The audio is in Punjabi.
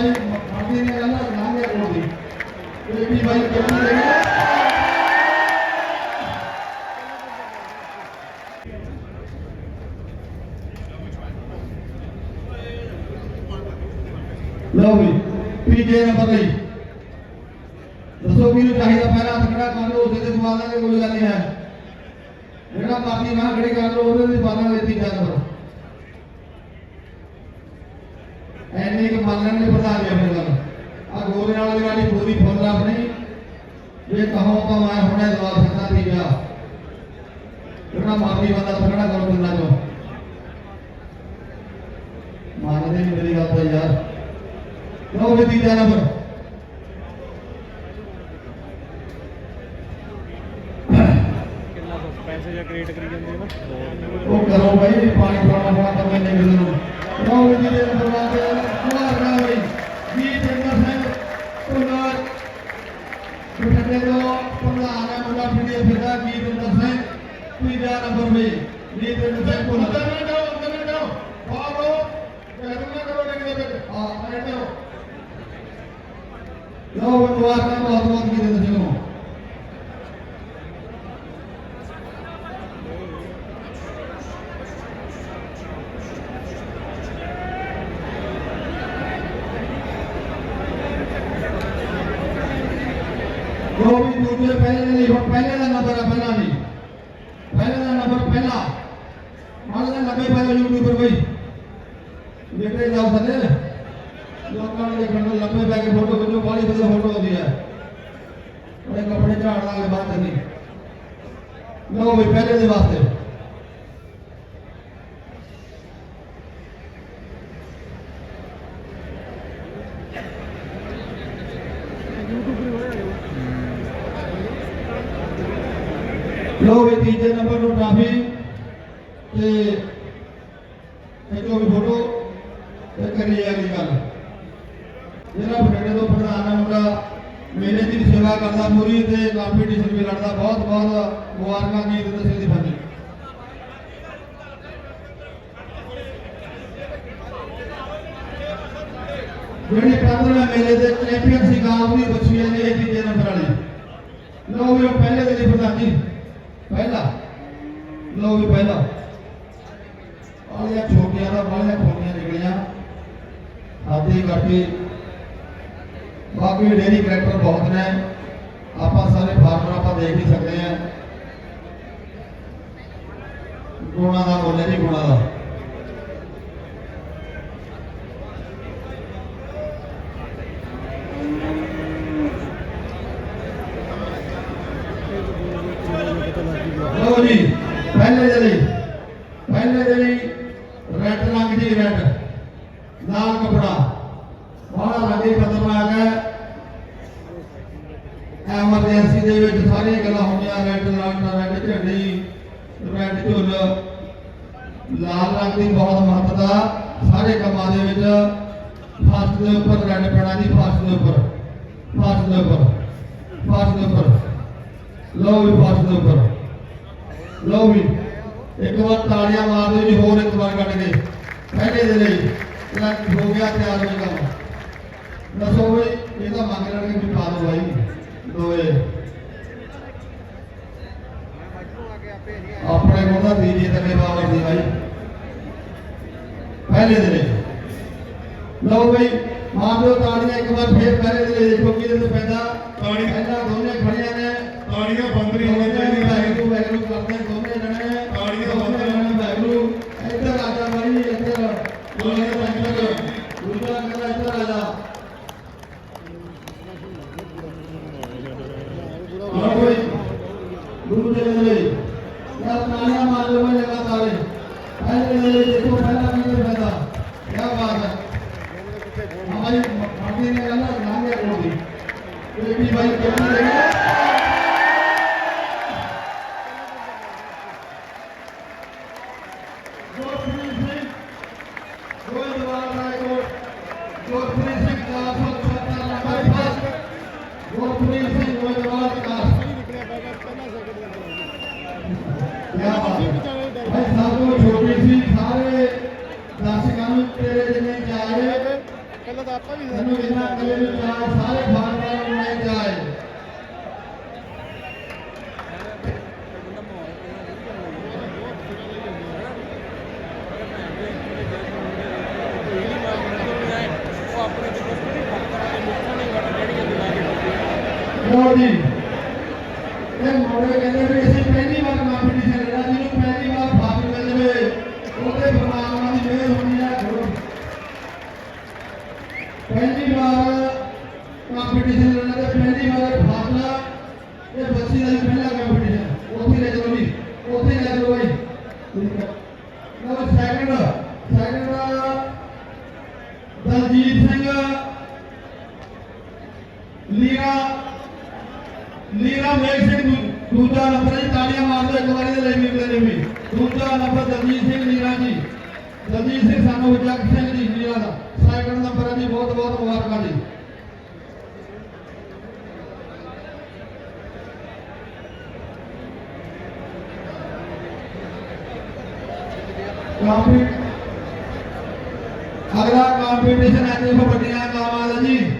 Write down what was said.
ਭਾਈ ਮਾਦੀ ਨੇ ਕਹਿੰਦਾ ਲਾਂ ਗਿਆ ਕੋਲ ਦੀ ਇਹ ਵੀ ਭਾਈ ਕਿੰਨਾ ਦੇ ਲਓ ਵੀ ਪੀਜੇ ਨੰਬਰ ਲਈ ਦੱਸੋ ਕਿਹਨੂੰ ਚਾਹੀਦਾ ਪਹਿਲਾ ਤਕੜਾ ਕਰ ਲਓ ਉਸੇ ਦੇ ਦਵਾ ਦਾਂਗੇ, ਕੋਈ ਗੱਲ ਨਹੀਂ ਹੈ। ਜਿਹੜਾ ਮਰਜ਼ੀ ਨਾ ਖੜੀ ਕਰ ਲਓ, ਉਹਦੇ ਦੀ ਬਾਲਾਂ ਦੇ ਤੀਜਾ ਕਰੋ ਐਨੇ ਕਿ ਮੰਨਣ ਦੇ ਪ੍ਰਧਾਨ ਜੀ ਆਪਣੀ ਗੱਲ ਆ ਗੋਰੇ ਨਾਲ ਦੀ ਵਾਲੀ ਪੂਰੀ ਫੁੱਲ ਆਪਣੀ ਜੇ ਕਹੋ ਤਾਂ ਮੈਂ ਹੁਣੇ ਦਵਾ ਸਕਦਾ ਤੀਜਾ ਜਿਹੜਾ ਮਰਜ਼ੀ ਬੰਦਾ ਤਕੜਾ ਕਰ ਦਿੰਦਾ ਜੋ ਮੰਨਦੇ ਨਹੀਂ ਮੇਰੀ ਗੱਲ ਤਾਂ ਯਾਰ। ਲਓ ਵੀ ਤੀਜਾ ਨੰਬਰ। ਕਿੰਨਾ ਪੈਸੇ ਜਾਂ ਕ੍ਰੀਏਟ ਕਰੀ ਜਾਂਦੇ ਨਾ ਉਹ ਕਰੋ ਭਾਈ ਜੀ ਪਾਣੀ ਪਾਉਣਾ ਹੋਣਾ ਤਾਂ ਮੈਨੇ ਵੀ ਨੂੰ ਲਓ ਵੀ ਤੀਜੇ ਨੰਬਰ ਵਾਸਤੇ ਕੁਮਾਰ ਨਾ ਭਾਈ ਜੀ ਚੰਦਰ ਸਿੰਘ ਕੁਮਾਰ ਬਠਿੰਡੇ ਤੋਂ ਪ੍ਰਧਾਨ ਹੈ ਮੁੰਡਾ ਫਿਰਦੇ ਫਿਰਦਾ ਜੀ ਚੰਦਰ ਸਿੰਘ ਤੀਜਾ ਨੰਬਰ ਵੀ ਜੀ ਚੰਦਰ ਸਿੰਘ ਕੁਮਾਰ ਅੰਦਰ ਨਾ ਜਾਓ ਅੰਦਰ ਨਾ ਜਾਓ ਬਾਹਰੋ ਕਹਿ ਨਾ ਕਰੋ ਡੰਗੇ ਵਿੱਚ ਹਾਂ ਬੈਠੋ ਲਓ ਮੁਬਾਰਕਾਂ ਬਹੁਤ ਬਹੁਤ ਜੀ ਚੰਦਰ ਸਿੰਘ ਜੋ ਵੀ ਦੂਜੇ ਪਹਿਲੇ ਦੇ ਹੁਣ ਪਹਿਲੇ ਦਾ ਨੰਬਰ ਹੈ ਪਹਿਲਾ ਜੀ ਪਹਿਲੇ ਦਾ ਨੰਬਰ ਪਹਿਲਾ ਮੰਨ ਲੈ ਲੱਗੇ ਪਏ ਯੂਟਿਊਬਰ ਬਈ ਦੇਖਦੇ ਜਾਓ ਥੱਲੇ ਲੋਕਾਂ ਨੂੰ ਦੇਖਣ ਨੂੰ ਲੰਬੇ ਪੈ ਕੇ ਫੋਟੋ ਖਿੱਚੋ ਬਾਲੀ ਵਧੀਆ ਫੋਟੋ ਆਉਂਦੀ ਹੈ। ਉਹਨੇ ਕੱਪੜੇ ਝਾੜ ਲਾ ਕੇ ਬਾਤ ਨਹੀਂ ਲਓ ਵੀ ਪਹਿਲੇ ਦੇ ਵਾਸਤੇ। ਲੋ ਵੀ ਤੀਜੇ ਨੰਬਰ ਨੂੰ ਟਰਾਫੀ ਤੇ ਇੱਕ ਵੀ ਫੋਟੋ ਤੇ ਕਰੀ ਅਗਲੀ ਗੱਲ। ਜਿਹੜਾ ਬਠਿੰਡੇ ਤੋਂ ਪ੍ਰਧਾਨ ਹੈ ਮੁੰਡਾ ਮੇਲੇ ਦੀ ਵੀ ਸੇਵਾ ਕਰਦਾ ਪੂਰੀ ਤੇ ਕੰਪੀਟੀਸ਼ਨ ਵੀ ਲੜਦਾ, ਬਹੁਤ ਬਹੁਤ ਮੁਬਾਰਕਾਂ ਜੀ ਤੇ ਸਿੰਘ ਦੀ ਫਾਨੀ ਜਿਹੜੀ ਪੰਦਰਵੇਂ ਮੇਲੇ ਦੇ ਚੈਂਪੀਅਨ ਸੀ ਗਾਂਵ ਦੀ ਬੱਚੀਆਂ ਨੇ ਇਹ ਤੀਜੇ ਨੰਬਰ ਵਾਲੀ। ਲਓ ਵੀ ਪਹਿਲੇ ਦੇ ਲਈ ਪ੍ਰਧਾਨ। ਜੀ ਪਹਿਲਾ। ਲਓ ਵੀ ਪਹਿਲਾ। ਆਲੀਆਂ ਛੋਟੀਆਂ ਦਾ ਬਾਲੀਆਂ ਛੋਟੀਆਂ ਨਿਕਲੀਆਂ। ਆਦੀ ਕਰਕੇ ਬਾਕੀ ਡੇਰੀ ਕਰੈਕਟਰ ਬਹੁਤ ਨੇ। ਆਪਾਂ ਸਾਰੇ ਫਾਰਮਰ ਆਪਾਂ ਦੇਖ ਹੀ ਸਕਦੇ ਆ ਗੁਣਾ ਦਾ ਬੋਲੇ ਨਹੀਂ ਗੁਣਾ ਦਾ। ਲਓ ਜੀ, ਪਹਿਲੇ ਦੇ ਲਈ, ਪਹਿਲੇ ਦੇ ਲਈ ਰੈੱਡ ਰੰਗ ਦੀ ਰੈੱਡ ਲਾਲ ਕਪੜਾ ਬੜਾ ਰੰਗੀ ਖਤਰਨਾਕ ਹੈ ਐਮਰਜੈਂਸੀ ਦੇ ਵਿੱਚ ਸਾਰੀਆਂ ਗੱਲਾਂ ਹੁੰਦੀਆਂ, ਰੈੱਡ ਲਾਲ ਰੈੱਡ ਝੰਡੀ, ਰੈੱਡ ਝੁੱਲ। ਲਾਲ ਰੰਗ ਦੀ ਬਹੁਤ ਮਹੱਤਤਾ ਸਾਰੇ ਕੰਮਾਂ ਦੇ ਵਿੱਚ ਫਸਟ ਦੇ ਉੱਪਰ, ਰੈੱਡ ਪੈਣਾ ਜੀ ਫਸਟ ਦੇ ਉੱਪਰ, ਫਸਟ ਦੇ ਉੱਪਰ, ਫਸਟ ਦੇ ਉੱਪਰ। ਲਓ ਵੀ ਫਸਟ ਦੇ ਉੱਪਰ। ਲਓ ਵੀ, ਇੱਕ ਵਾਰ ਤਾੜੀਆਂ ਮਾਰਦੇ ਵੀ ਹੋਰ ਇੱਕ ਵਾਰ ਕੱਢ ਕੇ। ਪਹਿਲੇ ਦੇ ਲਈ ਜਿਹੜਾ ਹੋ ਗਿਆ ਤਿਆਰ ਹੋ ਕੰਮ ਦੱਸੋ ਵੀ ਇਹ ਤਾਂ ਮੰਗ ਲੈਣਗੇ ਵੀ ਪਾ ਦਿਓ ਬਾਈ। ਦੋਏ ਆਪਣੇ ਕੋਲ ਤਾਂ ਤੀਜੀ ਤੱਕੇ ਬਾਬਰ ਦੀ ਬਾਈ। ਪਹਿਲੇ ਦੇ ਲਈ ਲਓ ਬਈ ਮਾਰ ਦਿਓ ਤਾੜੀਆਂ ਇੱਕ ਵਾਰ ਫੇਰ ਪਹਿਲੇ ਦੇ ਲਈ ਦੇਖੋ ਕਿਹਦੇ ਤੇ ਪੈਂਦਾ। ਤਾੜੀ- ਪਹਿਲਾਂ ਦੋਨੇ ਖੜੀਆਂ ਨੇ ਤਾੜੀਆਂ ਬੰਦ ਨਹੀਂ ਹੋਣੀਆਂ ਚਾਹੀਦੀਆਂ। ਵੈਗਰੂ ਵੈਗਰੂ ਕਰਦੇ ਦੋਨੇ ਜਣੇ ਤਾੜੀਆਂ ਦੋਨੇ ਬੰਦ ਜਣੇ ਵੈਗਰੂ ਇੱਧਰ ਆ ਜਾ ਬਾਈ ਇੱਧਰ ਦੋਨੇ ਇੱਧਰ ਦੂਜਾ ਕਹਿੰਦਾ ਇੱਧਰ ਆ ਜਾ ਲਓ ਬਈ ਗੁਰੂ ਦੇ ਲਈ ਯਾ ਤਾਲੀਆਂ ਮਾਰ ਲਓ ਮੈਂ ਲਗਾਤਾਰ ਪਹਿਲੇ ਦੇ ਲਈ ਦੇਖੋ ਪਹਿਲਾ ਨੰਬਰ ਪੈਦਾ ਕੀ ਬਾਤ ਹੈ ਹਮਾਰੀ ਮਾਟੀ ਨੇ ਕਹਿੰਦਾ ਲਾਂ ਗਿਆ ਕੋਲ ਦੀ ਇਹ ਵੀ ਭਾਈ ਕਿੰਨਾ ਦੇਗਾ ਗੁਰਪ੍ਰੀਤ ਸਿੰਘ ਗੋਇੰਦਵਾਲ ਰਾਏਕੋਟ ਗੁਰਪ੍ਰੀਤ ਸਿੰਘ ਦਾ ਸੱਤਾ ਨੰਬਰ ਫਸਟ ਗੁਰਪ੍ਰੀਤ ਸਿੰਘ ਗੋਇੰਦਵਾਲ ਦਾ ਕਿਆ ਬਾਤ ਹੈ ਭਾਈ ਸਭ ਤੋਂ ਛੋਟੀ ਸੀ ਸਾਰੇ ਦਰਸ਼ਕਾਂ ਨੂੰ ਤੇਰੇ ਜਿੰਨੇ ਚਾਹੇ ਪਹਿਲਾਂ ਤਾਂ ਆਪਾਂ ਵੀ ਤੈਨੂੰ ਇਹਨਾਂ ਅਗਲੇ ਨੂੰ ਚਾਹ ਸਾਰੇ ਫਾਰਮਾਂ ਨੂੰ ਲੈ ਜਾਏ ਲੋ ਜੀ ਇਹ ਮੋੜੇ ਕਹਿੰਦੇ ਵੀ ਅਸੀਂ ਪਹਿਲੀ ਵਾਰ ਕੰਪੀਟੀਸ਼ਨ ਲੈਣਾ ਜਿਹਨੂੰ ਪਹਿਲੀ ਵਾਰ ਫਾਸ ਮਿਲ ਜਵੇ, ਉਹਦੇ ਪਰਮਾਤਮਾ ਦੀ ਮਿਹਰ ਹੋਣੀ ਹੈ ਗੁਰੂ ਪਹਿਲੀ ਵਾਰ ਕੰਪੀਟੀਸ਼ਨ ਲੈਣਾ ਤੇ ਪਹਿਲੀ ਵਾਰ ਫਾਸਲਾ ਇਹ ਬੱਚੀ ਦਾ ਪਹਿਲਾ ਕੰਪੀਟੀਸ਼ਨ ਉੱਥੇ ਲੈ ਚਲੋ ਜੀ, ਉੱਥੇ ਲੈ ਚਲੋ ਬਾਈ। ਲਓ ਸੈਕਿੰਡ ਸੈਕਿੰਡ ਦਲਜੀਤ ਸਿੰਘ ਲੀਰਾ ਲੀਰਾ ਮੇਘ ਸਿੰਘ। ਦੂਜਾ ਨੰਬਰ ਜੀ ਤਾੜੀਆਂ ਮਾਰ ਦਿਓ ਇੱਕ ਵਾਰੀ ਦੇ ਲਈ ਵੀ ਦੇ ਵੀ। ਦੂਜਾ ਨੰਬਰ ਦਲਜੀਤ ਸਿੰਘ ਲੀਰਾ ਜੀ। ਦਲਜੀਤ ਸਿੰਘ ਸਾਨੂੰ ਜਗ ਸਿੰਘ ਜੀ ਲੀਰਾ ਦਾ। ਸੈਕਿੰਡ ਨੰਬਰ ਹੈ ਜੀ, ਬਹੁਤ ਬਹੁਤ ਮੁਬਾਰਕਾਂ ਜੀ। ਕਾਂਪੀ ਅਗਲਾ ਕੰਪੀਟੀਸ਼ਨ ਹੈ ਜੀ, ਵੱਡੀਆਂ ਗਾਵਾਂ ਦਾ ਜੀ।